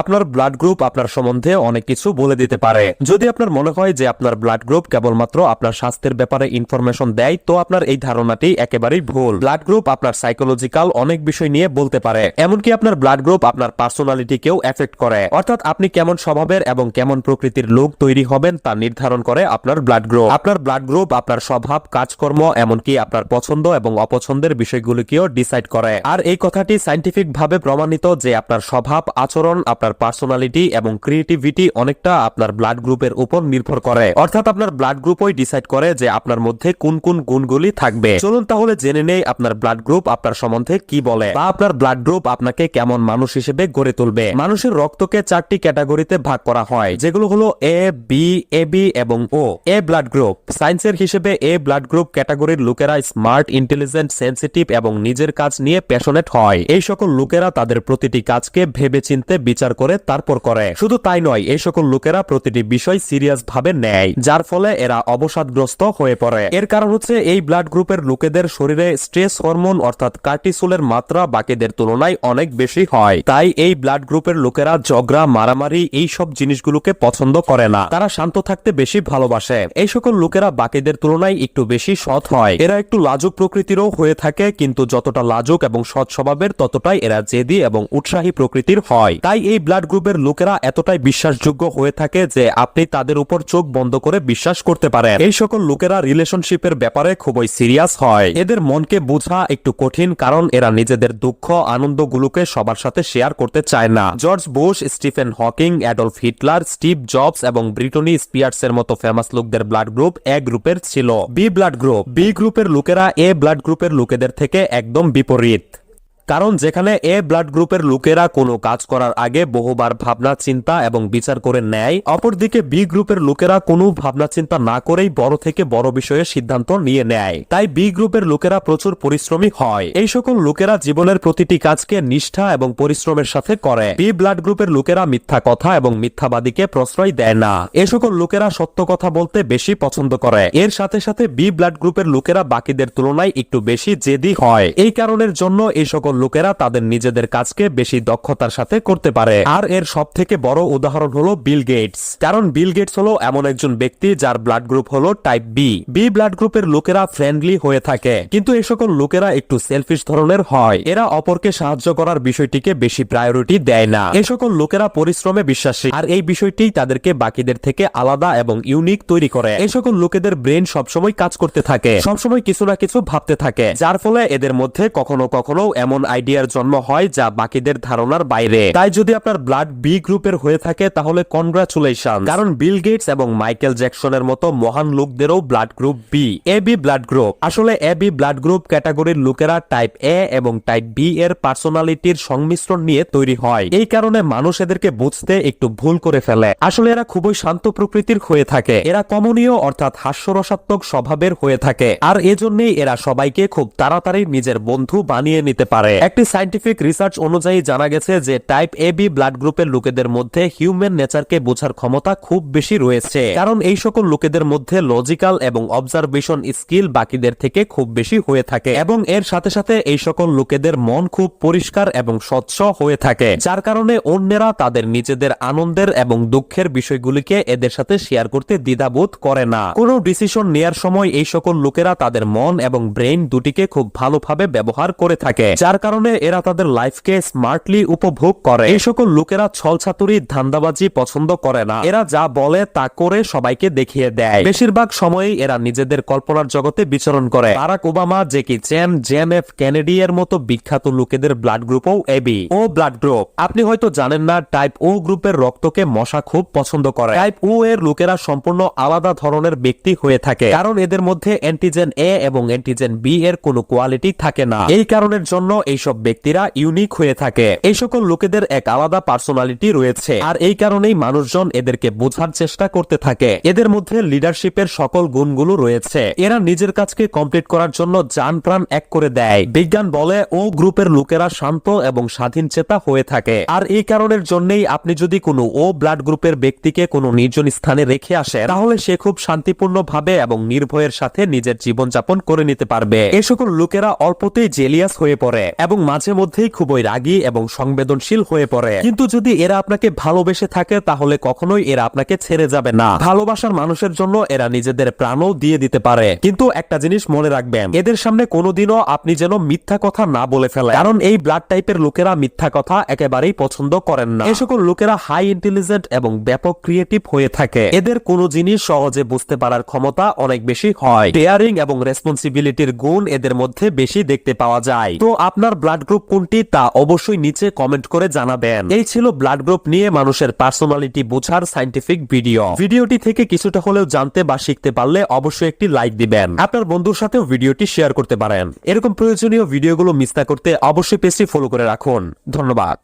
আপনার blood group আপনার সম্বন্ধে অনেক কিছু বলে দিতে পারে। যদি আপনার মনে হয় যে আপনার ব্লাড গ্রুপ কেবলমাত্র আপনার স্বাস্থ্যের ব্যাপারে ইনফরমেশন দেয়, তো আপনার এই ধারণাটি একেবারেই ভুল। ব্লাড গ্রুপ আপনার সাইকোলজিক্যাল অনেক বিষয় নিয়ে বলতে পারে, এমনকি আপনার ব্লাড গ্রুপ আপনার পার্সোনালিটিকেও এফেক্ট করে। অর্থাৎ আপনি কেমন স্বভাবের এবং কেমন প্রকৃতির লোক তৈরি হবেন তা নির্ধারণ করে আপনার ব্লাড গ্রুপ আপনার ব্লাড গ্রুপ আপনার স্বভাব, কাজকর্ম, এমনকি আপনার পছন্দ এবং অপছন্দের বিষয়গুলিকেও ডিসাইড করে। আর এই কথাটি সাইন্টিফিক ভাবে প্রমাণিত যে আপনার স্বভাব, আচরণ আপনার পার্সোনালিটি এবং ক্রিয়েটিভিটি অনেকটা আপনার ব্লাড গ্রুপের উপর নির্ভর করে। অর্থাৎ আপনার ব্লাড গ্রুপই ডিসাইড করে যে আপনার মধ্যে কোন কোন গুণগুলি থাকবে। চলুন তাহলে জেনে নেই আপনার ব্লাড গ্রুপ আপনার সম্বন্ধে কি বলে বা আপনার ব্লাড গ্রুপ আপনাকে কেমন মানুষ হিসেবে গড়ে তুলবে। মানুষের রক্তকে চারটি ক্যাটাগরিতে ভাগ করা হয়, যেগুলো হলো এ বি এ বি এবং ও এ ব্লাড গ্রুপ সায়েন্সের হিসেবে এ ব্লাড গ্রুপ ক্যাটাগরির লোকেরা স্মার্ট ইন্টেলিজেন্ট সেন্সিটিভ এবং নিজের কাজ নিয়ে প্যাশনেট হয়। এই সকল লোকেরা তাদের প্রতিটি কাজকে ভেবে চিনতে বিচার করে তারপর করে। শুধু তাই নয়, এই সকল লোকেরা প্রতিটি বিষয় সিরিয়াস ভাবে নেয়, যার ফলে এরা অবসাদগ্রস্ত হয়ে পড়ে। এর কারণ হচ্ছে, এই ব্লাড গ্রুপের লোকেদের শরীরে স্ট্রেস হরমোন অর্থাৎ কার্টিসোলের মাত্রা বাকিদের তুলনায় অনেক বেশি হয়। তাই এই ব্লাড গ্রুপের লোকেরা ঝগড়া, মারামারি, এই সব জিনিসগুলোকে পছন্দ করে না। তারা শান্ত থাকতে বেশি ভালোবাসে। এই সকল লোকেরা বাকিদের তুলনায় একটু বেশি সৎ হয়। এরা একটু লাজুক প্রকৃতিরও হয়ে থাকে, কিন্তু যতটা লাজুক এবং সৎ স্বভাবের ততটাই এরা জেদি এবং উৎসাহী প্রকৃতির হয়। তাই এই ব্লাড গ্রুপের লোকেরা এতটাই বিশ্বাসযোগ্য হয়ে থাকে যে আপনি তাদের উপর চোখ বন্ধ করে বিশ্বাস করতে পারেন। এই সকল লোকেরা রিলেশনশিপের ব্যাপারে খুবই সিরিয়াস হয়। এদের মনকে বোঝা একটু কঠিন কারণ এরা নিজেদের দুঃখ, আনন্দগুলোকে সবার সাথে শেয়ার করতে চায় না। George Bush, Stephen Hawking, Adolf Hitler, Steve Jobs এবং ব্রিটনি স্পিয়ার্স এর মতো ফেমাস লোকদের ব্লাড গ্রুপ এ গ্রুপের ছিল। বি ব্লাড গ্রুপ বি গ্রুপের লোকেরা এ ব্লাড গ্রুপের লোকেদের থেকে একদম বিপরীত। কারণ যেখানে এ ব্লাড গ্রুপের লোকেরা কোনো কাজ করার আগে বহুবার ভাবনা, চিন্তা এবং বিচার করে নেয়, অপরদিকে বি গ্রুপের লোকেরা কোনো ভাবনা, চিন্তা না করেই বড় থেকে বড় বিষয়ে সিদ্ধান্ত নিয়ে নেয়। তাই বি গ্রুপের লোকেরা প্রচুর পরিশ্রমী হয়। এই সকল লোকেরা জীবনের প্রতিটি কাজকে নিষ্ঠা এবং পরিশ্রমের সাথে করে। বি ব্লাড গ্রুপের লোকেরা মিথ্যা কথা এবং মিথ্যাবাদীকে প্রশ্রয় দেয় না। এ সকল লোকেরা সত্য কথা বলতে বেশি পছন্দ করে। এর সাথে সাথে বি ব্লাড গ্রুপের লোকেরা বাকিদের তুলনায় একটু বেশি জেদি হয়। এই কারণের জন্য এই সকল লোকেরা তাদের নিজেদের কাজকে বেশি দক্ষতার সাথে করতে পারে। আর এর সব থেকে বড় উদাহরণ হলো বিল গেটস। কারণ বিল গেটস হলো এমন একজন ব্যক্তি যার ব্লাড গ্রুপ হলো টাইপ বি। বি ব্লাড গ্রুপের লোকেরা ফ্রেন্ডলি হয়ে থাকে। কিন্তু এই সকল লোকেরা একটু সেলফিশ ধরনের হয়। এরা অপরকে সাহায্য করার বিষয়টিকে বেশি প্রায়োরিটি দেয় না। এই সকল লোকেরা পরিশ্রমে বিশ্বাসী। আর এই বিষয়টি তাদেরকে বাকিদের থেকে আলাদা এবং ইউনিক তৈরি করে। এই সকল লোকেদের ব্রেন সবসময় কাজ করতে থাকে। সবসময় কিছু না কিছু ভাবতে থাকে। যার ফলে এদের মধ্যে কখনো কখনো এমন আইডিয়ার জন্ম হয় যা বাকিদের ধারণার বাইরে। তাই যদি আপনার ব্লাড বি গ্রুপের হয়ে থাকে, তাহলে কনগ্রাচুলেশন কারণ বিল গেটস এবং মাইকেল জ্যাকসনের মতো মহান লোকদেরও blood group B. A B blood group. আসলে এ বি ব্লাড গ্রুপ ক্যাটাগরির লোকেরা টাইপ এ এবং টাইপ বি এর পার্সোনালিটির সংমিশ্রণ নিয়ে তৈরি হয়। এই কারণে মানুষ এদেরকে বুঝতে একটু ভুল করে ফেলে। আসলে এরা খুবই শান্ত প্রকৃতির হয়ে থাকে। এরা কমনীয় অর্থাৎ হাস্যরসাত্মক স্বভাবের হয়ে থাকে। আর এজন্যই এরা সবাইকে খুব তাড়াতাড়ি নিজের বন্ধু বানিয়ে নিতে পারে। একটি সাইন্টিফিক রিসার্চ অনুযায়ী জানা গেছে যে টাইপ এ বি ব্লাড গ্রুপের লোকেদের মধ্যে হিউম্যান নেচারকে বোঝার ক্ষমতা খুব বেশি রয়েছে। কারণ এই সকল লোকেদের মধ্যে লজিক্যাল এবং অবজারভেশন স্কিল বাকিদের থেকে খুব বেশি হয়ে থাকে। এবং এর সাথে সাথে এই সকল লোকেদের মন খুব পরিষ্কার এবং স্বচ্ছ হয়ে থাকে। যার কারণে অন্যেরা তাদের নিজেদের আনন্দের এবং দুঃখের বিষয়গুলিকে এদের সাথে শেয়ার করতে দ্বিধাবোধ করে না। কোনো ডিসিশন নেয়ার সময় এই সকল লোকেরা তাদের মন এবং ব্রেইন দুটিকে খুব ভালোভাবে ব্যবহার করে থাকে। যার কারণে এরা তাদের লাইফকে স্মার্টলি উপভোগ করে। এই সকল লোকেরা ছলছাতুরি, ধান্দাবাজি পছন্দ করে না। এরা যা বলে তা করে সবাইকে দেখিয়ে দেয়। বেশিরভাগ সময়ই এরা নিজেদের কল্পনার জগতে বিচরণ করে। Barack Obama, Jackie Chan John F, Kennedy এর মতো বিখ্যাত লোকেদের ব্লাড গ্রুপও এবি। ও ব্লাড গ্রুপ, আপনি হয়তো জানেন না, টাইপ ও গ্রুপের রক্তকে মশা খুব পছন্দ করে। টাইপ ও এর লোকেরা সম্পূর্ণ আলাদা ধরনের ব্যক্তি হয়ে থাকে। কারণ এদের মধ্যে অ্যান্টিজেন এ এবং অ্যান্টিজেন বি এর কোনো কোয়ালিটি থাকে না। এই কারণের জন্য এইসব ব্যক্তিরা ইউনিক হয়ে থাকে। এই সকল লোকেদের এক আলাদা পার্সোনালিটি রয়েছে। আর এই কারণেই মানুষজন এদেরকে বোঝার চেষ্টা করতে থাকে। এদের মধ্যে লিডারশিপের সকল গুণগুলো রয়েছে। এরা নিজের কাজকে কমপ্লিট করার জন্য যান প্রাণ এক করে দেয়। বিজ্ঞান বলে, ও গ্রুপের লোকেরা শান্ত এবং স্বাধীন চেতা হয়ে থাকে। আর এই কারণের জন্যই আপনি যদি কোনো ও ব্লাড গ্রুপের ব্যক্তিকে কোনো নির্জন স্থানে রেখে আসেন, তাহলে সে খুব শান্তিপূর্ণ ভাবে এবং নির্ভয়ের সাথে নিজের জীবনযাপন করে নিতে পারবে। এ সকল লোকেরা অল্পতেই জেলিয়াস হয়ে পড়ে। এবং মাঝে মধ্যেই খুবই রাগী এবং সংবেদনশীল হয়ে পড়ে। কিন্তু যদি এরা আপনাকে ভালোবেসে থাকে, তাহলে কখনোই এরা আপনাকে ছেড়ে যাবে না। ভালোবাসার মানুষের জন্য এরা নিজেদের প্রাণও দিয়ে দিতে পারে। কিন্তু একটা জিনিস মনে রাখবেন, এদের সামনে কোনোদিনও আপনি যেন মিথ্যা কথা না বলে ফেলেন। কারণ এই ব্লাড টাইপের লোকেরা মিথ্যা কথা একেবারেই পছন্দ করেন না। এই সকল লোকেরা হাই ইন্টেলিজেন্ট এবং ব্যাপক ক্রিয়েটিভ হয়ে থাকে। এদের কোনো জিনিস সহজে বুঝতে পারার ক্ষমতা অনেক বেশি হয়। ডেয়ারিং এবং রেসপন্সিবিলিটির গুণ এদের মধ্যে বেশি দেখতে পাওয়া যায়। তো আপনার ব্লাড গ্রুপ কোনটি তা অবশ্যই নিচে কমেন্ট করে জানাবেন। এই ছিল ব্লাড গ্রুপ নিয়ে মানুষের পার্সোনালিটি বোঝার সাইন্টিফিক ভিডিও ভিডিওটি থেকে কিছুটা হলেও জানতে বা শিখতে পারলে অবশ্যই একটি লাইক দিবেন। আপনার বন্ধুর সাথেও ভিডিওটি শেয়ার করতে পারেন। এরকম প্রয়োজনীয় ভিডিওগুলো মিস না করতে অবশ্যই পেজটি ফলো করে রাখুন। ধন্যবাদ।